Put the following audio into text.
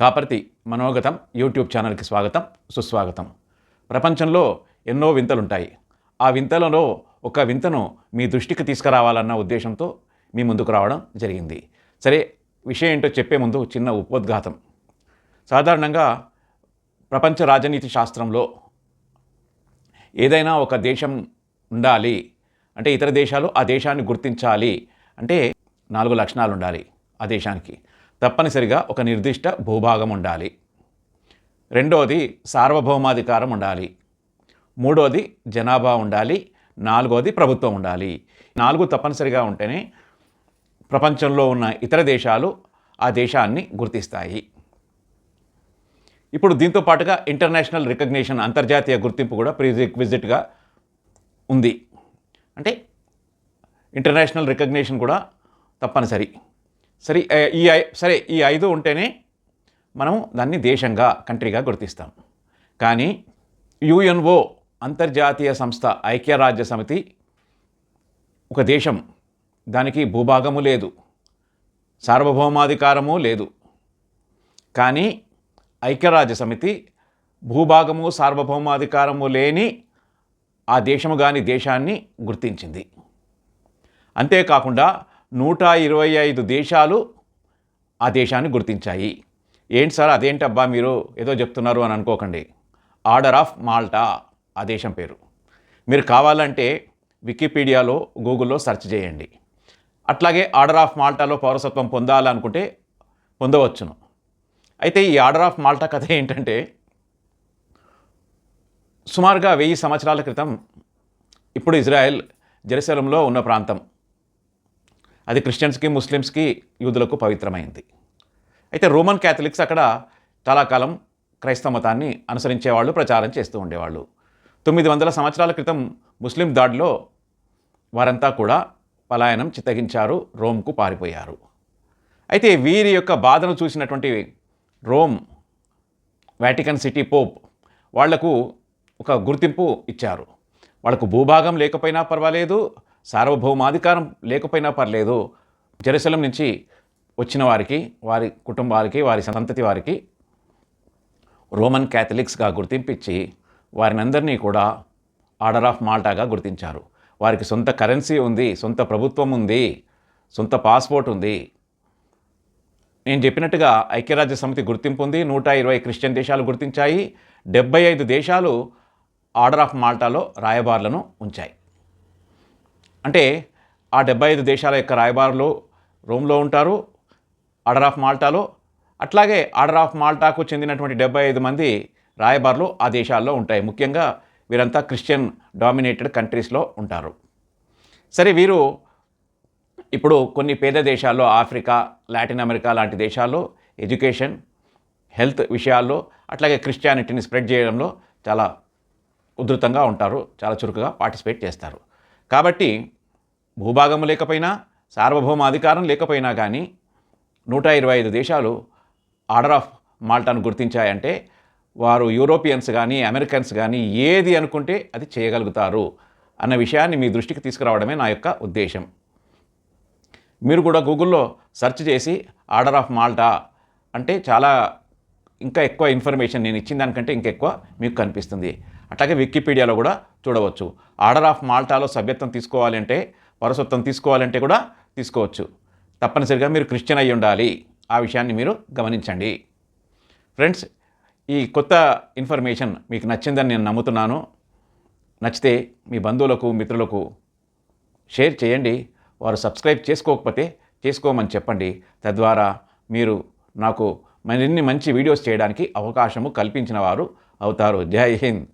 Kaparthi మనోగతం YouTube ఛానల్కి స్వాగతం సుస్వాగతం. ప్రపంచంలో ఎన్నో వింతలుంటాయి. ఆ వింతలలో ఒక వింతను మీ దృష్టికి తీసుకురావాలన్న ఉద్దేశంతో మీ ముందుకు రావడం జరిగింది. సరే విషయం ఏంటో చెప్పే ముందు చిన్న ఉపోద్ఘాతం. సాధారణంగా ప్రపంచ రాజనీతి శాస్త్రంలో ఏదైనా ఒక దేశం ఉండాలి అంటే ఇతర దేశాలు ఆ దేశాన్ని గుర్తించాలి అంటే నాలుగు లక్షణాలు ఉండాలి ఆ దేశానికి. తప్పనిసరిగా ఒక నిర్దిష్ట భూభాగం ఉండాలి. రెండోది సార్వభౌమాధికారం ఉండాలి. మూడోది జనాభా ఉండాలి. నాలుగోది ప్రభుత్వం ఉండాలి. నాలుగు తప్పనిసరిగా ఉంటేనే ప్రపంచంలో ఉన్న ఇతర దేశాలు ఆ దేశాన్ని గుర్తిస్తాయి. ఇప్పుడు దీంతో పాటుగా ఇంటర్నేషనల్ రికగ్నేషన్ అంతర్జాతీయ గుర్తింపు కూడా ప్రీరిక్విజిట్గా ఉంది. అంటే ఇంటర్నేషనల్ రికగ్నేషన్ కూడా తప్పనిసరి. సరే ఈ ఐ- సరే ఈ ఐదు ఉంటేనే మనం దాన్ని దేశంగా కంట్రీగా గుర్తిస్తాం. కానీ యుఎన్ఓ అంతర్జాతీయ సంస్థ ఐక్యరాజ్య సమితి ఒక దేశం. దానికి భూభాగము లేదు. సార్వభౌమాధికారము లేదు. కానీ ఐక్యరాజ్య సమితి భూభాగము సార్వభౌమాధికారము లేని ఆ దేశము కాని దేశాన్ని గుర్తించింది. అంతేకాకుండా నూట ఇరవై ఐదు దేశాలు ఆ దేశాన్ని గుర్తించాయి. ఏంటి సార్? అదేంటబ్బా మీరు ఏదో చెప్తున్నారు అని అనుకోకండి. ఆర్డర్ ఆఫ్ మాల్టా ఆ దేశం పేరు. మీరు కావాలంటే వికీపీడియాలో గూగుల్లో సెర్చ్ చేయండి. అట్లాగే ఆర్డర్ ఆఫ్ మాల్టాలో పౌరసత్వం పొందాలనుకుంటే పొందవచ్చును. అయితే ఈ ఆర్డర్ ఆఫ్ మాల్టా కథ ఏంటంటే సుమారుగా వెయ్యి సంవత్సరాల క్రితం ఇప్పుడు ఇజ్రాయెల్ జెరూసలంలో ఉన్న ప్రాంతం. అది క్రిస్టియన్స్కి ముస్లిమ్స్కి యూదులకు పవిత్రమైంది. అయితే రోమన్ క్యాథలిక్స్ అక్కడ చాలా కాలం క్రైస్తవ మతాన్ని అనుసరించేవాళ్ళు ప్రచారం చేస్తూ ఉండేవాళ్ళు. తొమ్మిది వందల సంవత్సరాల క్రితం ముస్లిం దాడిలో వారంతా కూడా పలాయనం చిత్తగించారు రోమ్కు పారిపోయారు. అయితే వీరి యొక్క బాధను చూసినటువంటి రోమ్ వాటికన్ సిటీ పోప్ వాళ్ళకు ఒక గుర్తింపు ఇచ్చారు. వాళ్ళకు భూభాగం లేకపోయినా పర్వాలేదు సార్వభౌమాధికారం లేకపోయినా పర్లేదు జెరూసలం నుంచి వచ్చిన వారికి వారి కుటుంబాలకి వారి సంతతి వారికి రోమన్ క్యాథలిక్స్గా గుర్తింపించి వారిని అందరినీ కూడా ఆర్డర్ ఆఫ్ మాల్టాగా గుర్తించారు. వారికి సొంత కరెన్సీ ఉంది సొంత ప్రభుత్వం ఉంది సొంత పాస్పోర్ట్ ఉంది. నేను చెప్పినట్టుగా ఐక్యరాజ్య సమితి గుర్తింపు ఉంది నూట ఇరవై క్రిస్టియన్ దేశాలు గుర్తించాయి డెబ్బై ఐదు దేశాలు ఆర్డర్ ఆఫ్ మాల్టాలో రాయబారులను ఉంచాయి. అంటే ఆ డెబ్బై ఐదు దేశాల యొక్క రాయబారులు రోమ్లో ఉంటారు ఆర్డర్ ఆఫ్ మాల్టాలో. అట్లాగే ఆర్డర్ ఆఫ్ మాల్టాకు చెందినటువంటి డెబ్బై ఐదు మంది రాయబారులు ఆ దేశాల్లో ఉంటాయి. ముఖ్యంగా వీరంతా క్రిస్టియన్ డామినేటెడ్ కంట్రీస్లో ఉంటారు. సరే వీరు ఇప్పుడు కొన్ని పేద దేశాల్లో ఆఫ్రికా లాటిన్ అమెరికా లాంటి దేశాల్లో ఎడ్యుకేషన్ హెల్త్ విషయాల్లో అట్లాగే క్రిస్టియానిటీని స్ప్రెడ్ చేయడంలో చాలా ఉధృతంగా ఉంటారు చాలా చురుకుగా పార్టిసిపేట్ చేస్తారు. కాబట్టి భూభాగం లేకపోయినా సార్వభౌమ అధికారం లేకపోయినా కానీ నూట ఇరవై ఐదు దేశాలు ఆర్డర్ ఆఫ్ మాల్టాను గుర్తించాయంటే వారు యూరోపియన్స్ కానీ అమెరికన్స్ కానీ ఏది అనుకుంటే అది చేయగలుగుతారు అన్న విషయాన్ని మీ దృష్టికి తీసుకురావడమే నా యొక్క ఉద్దేశం. మీరు కూడా గూగుల్లో సెర్చ్ చేసి ఆర్డర్ ఆఫ్ మాల్టా అంటే చాలా ఇంకా ఎక్కువ ఇన్ఫర్మేషన్ నేను ఇచ్చిన దానికంటే ఇంకా ఎక్కువ మీకు కనిపిస్తుంది. అట్లాగే వికీపీడియాలో కూడా చూడవచ్చు. ఆర్డర్ ఆఫ్ మాల్టాలో సభ్యత్వం తీసుకోవాలంటే వారసత్వం తీసుకోవాలంటే కూడా తీసుకోవచ్చు. తప్పనిసరిగా మీరు క్రిస్టియన్ అయి ఉండాలి. ఆ విషయాన్ని మీరు గమనించండి. ఫ్రెండ్స్ ఈ కొత్త ఇన్ఫర్మేషన్ మీకు నచ్చిందని నేను నమ్ముతున్నాను. నచ్చితే మీ బంధువులకు మిత్రులకు షేర్ చేయండి. వారు సబ్స్క్రైబ్ చేసుకోకపోతే చేసుకోమని చెప్పండి. తద్వారా మీరు నాకు మరిన్ని మంచి వీడియోస్ చేయడానికి అవకాశము కల్పించిన వారు అవుతారు. జై హింద్.